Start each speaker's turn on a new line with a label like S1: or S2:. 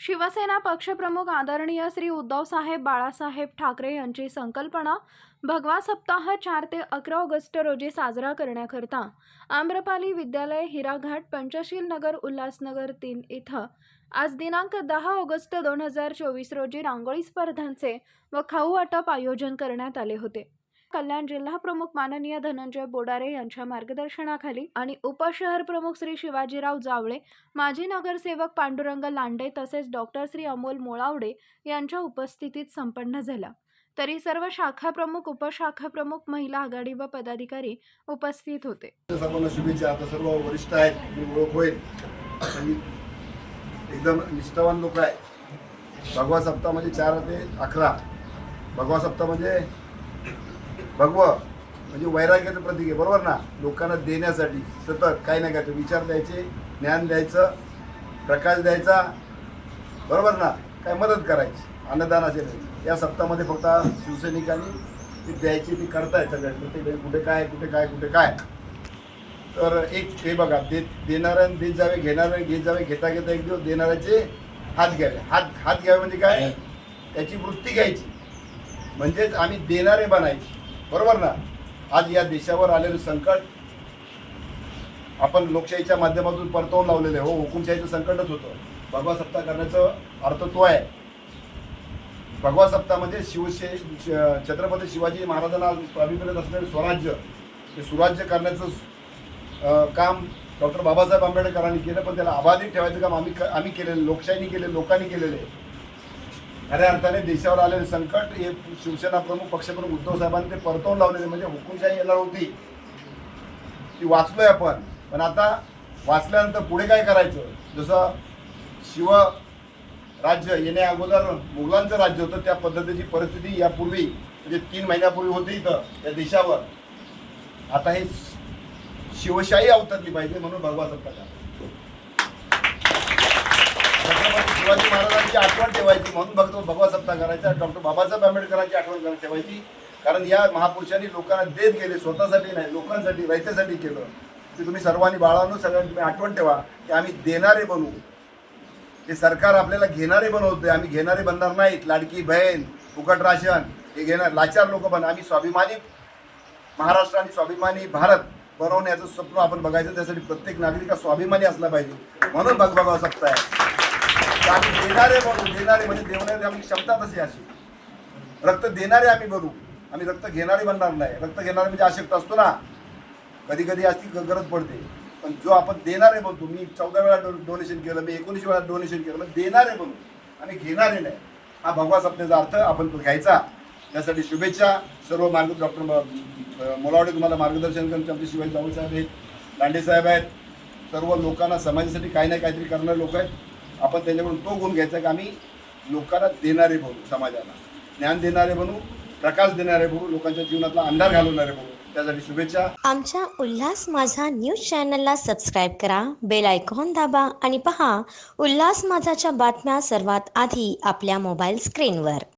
S1: शिवसेना पक्षप्रमुख आदरणीय श्री उद्धवसाहेब बाळासाहेब ठाकरे यांची संकल्पना भगवा सप्ताह चार ते अकरा ऑगस्ट रोजी साजरा करण्याकरता आम्रपाली विद्यालय हिराघाट पंचशील नगर उल्हासनगर तीन इथं आज दिनांक दहा ऑगस्ट दोन हजार चोवीस रोजी रांगोळी स्पर्धांचे व खाऊ वाटप आयोजन करण्यात आले होते. कल्याण जिल्हा प्रमुख माननीय धनंजय बोडारे यांच्या मार्गदर्शनाखाली आणि उपशहर प्रमुख श्री शिवाजीराव जावळे माजी नगरसेवक पांडुरंग लांडे तसेच डॉक्टर श्री अमोल मोळावडे यांच्या उपस्थितीत संपन्न झाला. तरी सर्व शाखा प्रमुख उपशाखा प्रमुख महिला आघाडी व पदाधिकारी उपस्थित होते.
S2: सर्वांना शुभेच्छा. आता सर्व वरिष्ठ आहेत मी ओळख होईल. एकदम निष्ठावान लोक आहे भगवा सप्ताह म्हणजे चार ते अकरा. भगवा सप्ताह म्हणजे भगव. म्हणजे वैराग्याचं प्रतीक आहे बरोबर ना? लोकांना देण्यासाठी सतत काही ना काय विचार द्यायचे ज्ञान द्यायचं प्रकाश द्यायचा बरोबर ना? काय मदत करायची अन्नदान असेल या सप्ताहामध्ये फक्त शिवसैनिकांनी ती द्यायची ती करतायत सगळ्या. प्रत्येक कुठे काय कुठे काय कुठे काय. तर एक हे बघा दे देणाऱ्या देत जावे घेणारे घेत जावे घेता घेता एक दिवस देणाऱ्याचे हात घ्यावे. हात हात घ्यावे म्हणजे काय? त्याची वृत्ती घ्यायची. म्हणजेच आम्ही देणारे बनायचे. बरोबर ना? आज या देशावर आलेलं संकट आपण लोकशाहीच्या माध्यमातून परतवून लावलेलं आहे. हो हुकुमशाहीचं संकटच होतं. भगवा सप्ताह करण्याचं अर्थ तो आहे. भगवा सप्ताहामध्ये शिवशे श- छत्रपती शिवाजी महाराजांना अभिप्रेत असलेलं स्वराज्य हे सुराज्य करण्याचं काम डॉक्टर बाबासाहेब आंबेडकरांनी केलं पण त्याला अबाधित ठेवायचं काम आम्ही आम्ही केलेलं लोकशाहीने केले लोकांनी केलेले आहे. खऱ्या अर्थाने देशावर आलेले संकट हे शिवसेना प्रमुख पक्षप्रमुख उद्धव साहेबांनी ते परतवून लावलेले म्हणजे हुकुमशाही येणार होती. ती वाचलोय आपण. पण आता वाचल्यानंतर पुढे काय करायचं? जसं शिव राज्य येण्या अगोदर मुघलांचं राज्य होतं त्या पद्धतीची परिस्थिती यापूर्वी म्हणजे तीन महिन्यापूर्वी होती इथं या देशावर. आता हे शिवशाही अवतरली पाहिजे म्हणून भगवा सत्ता छत्रपती शिवाजी महाराजांची आठवण ठेवायची म्हणून भक्त भगवा सत्ता करायचा डॉक्टर बाबासाहेब आंबेडकरांची आठवण करा- ठेवायची. कारण या महापुरुषांनी लोकांना देत गेले स्वतःसाठी नाही लोकांसाठी रयतेसाठी केलं. ते तुम्ही सर्वांनी बाळांनो सगळ्यांनी तुम्ही आठवण ठेवा की आम्ही देणारे बनू. हे सरकार आपल्याला घेणारे बनवते आम्ही घेणारे बनणार नाहीत. लाडकी बहीण फुकट राशन हे घेणार लाचार लोक बन आम्ही स्वाभिमानी महाराष्ट्र आणि स्वाभिमानी भारत बनवण्याचं स्वप्न आपण बघायचं त्यासाठी प्रत्येक नागरिक स्वाभिमानी असला पाहिजे. म्हणून भगभगाव सप्ताह आहे. आम्ही देणारे बनू देणारे म्हणजे देवणारे आमची क्षमता तशी अशी. रक्त देणारे आम्ही बनू. आम्ही रक्त घेणारे बनणार नाही. रक्त घेणारे म्हणजे अशक्त असतो ना. कधी कधी अशी ग- गरज पडते. पण जो आपण देणारे बनतो मी चौदा वेळा डो डोनेशन केलं मी एकोणीस वेळा डोनेशन केलं मग देणारे बनू. आणि घेणारे नाही. हा भगवा सप्तेचा अर्थ आपण तो घ्यायचा. त्यासाठी शुभेच्छा. सर्व मार्ग डॉक्टर मोलावडे तुम्हाला मार्गदर्शन करून आमचे शिवाजी जाऊ साहेब आहेत दांडे साहेब आहेत. सर्व लोकांना समाजासाठी काही ना काहीतरी करणारे लोक आहेत. आपण त्याच्याकडून तो गुण घ्यायचा की आम्ही लोकांना देणारे बनू समाजाला. ज्ञान देणारे बनू प्रकाश देणारे बनू लोकांच्या जीवनातला अंधार घालवणारे बनू. त्यासाठी शुभेच्छा.
S3: आमच्या उल्हास माझा न्यूज चॅनलला सबस्क्राईब करा बेल आयकॉन दाबा आणि पहा उल्हास माझाच्या बातम्या सर्वात आधी आपल्या मोबाईल स्क्रीनवर.